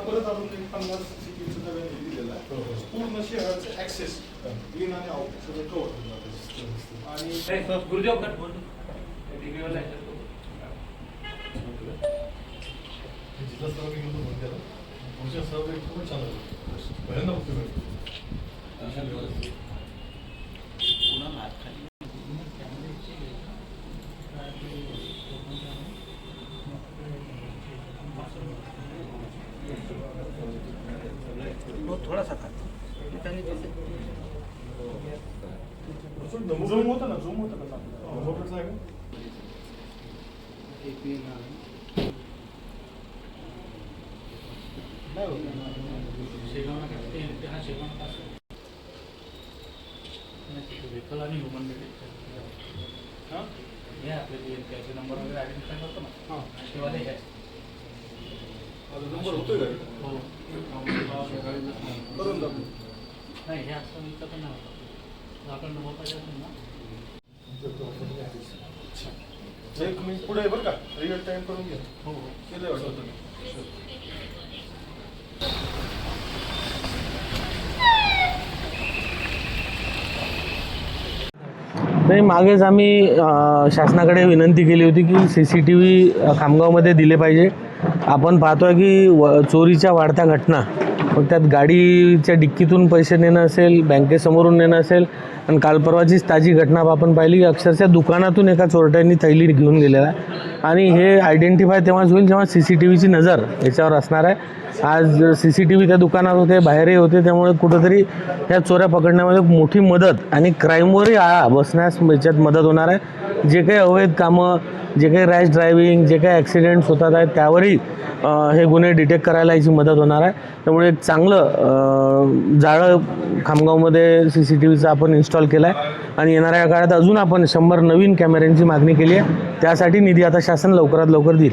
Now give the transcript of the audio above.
परत नव्याने हे दिलेलं पूर्ण शहराचं ऍक्सेस इन आणि आउट सगळं कव्हर आणि गुरुदेव जिल्हा स्तरावर गेलो होतो मंदिराला. पुढच्या स्तरावर एक खूपच छान पुन्हा पहिल्यांदा बघतोय मी. झूम होतं ना झूम होतं ना झोपडचं आहे का? व्हेकल आणि ह्युमन हा? हे आपले नंबर वगैरे आयडेंटिफाय करतो ना हा. असेवाले हे नंबर होतोय का? हो. करून दाखव. नाही हे असं इथं पण नाही होत. जर आपल्याला नंबर पाहिजे असेल ना. हे तुम्ही पुढे बरं का? रिअल टाइम करून घ्या. हो हो. वाटतं तुम्ही. नाही मागेच आम्ही शासनाकडे विनंती केली होती की सी सी टी व्ही खामगावमध्ये दिले पाहिजे. आपण पाहतोय की व चोरीच्या वाढत्या घटना. मग त्यात गाडीच्या डिक्कीतून पैसे नेणं असेल बँकेसमोरून नेणं असेल आणि काल परवाचीच ताजी घटना आपण पाहिली की अक्षरशः दुकानातून एका चोरट्यांनी थैली घेऊन गेलेला आहे. आणि हे आयडेंटिफाय तेव्हाच होईल जेव्हा सी सी टी व्हीची नजर याच्यावर असणार आहे. आज सी सी टी व्ही त्या दुकानात होते बाहेरही होते त्यामुळे कुठंतरी ह्या चोऱ्या पकडण्यामध्ये मोठी मदत आणि क्राईमवरही आळा बसण्यास याच्यात मदत होणार आहे. जे काही अवैध कामं जे काही रॅश ड्रायव्हिंग जे काही ॲक्सिडेंट्स होतात आहेत त्यावरही हे गुन्हे डिटेक्ट करायला याची मदत होणार आहे. त्यामुळे एक चांगलं जाळं खामगावमध्ये सी सी टी व्हीचं आपण इन्स्टॉल केलं आहे आणि येणाऱ्या काळात अजून आपण शंभर नवीन कॅमेऱ्यांची मागणी केली आहे. त्यासाठी निधी आता शासन लवकरात लवकर देईल.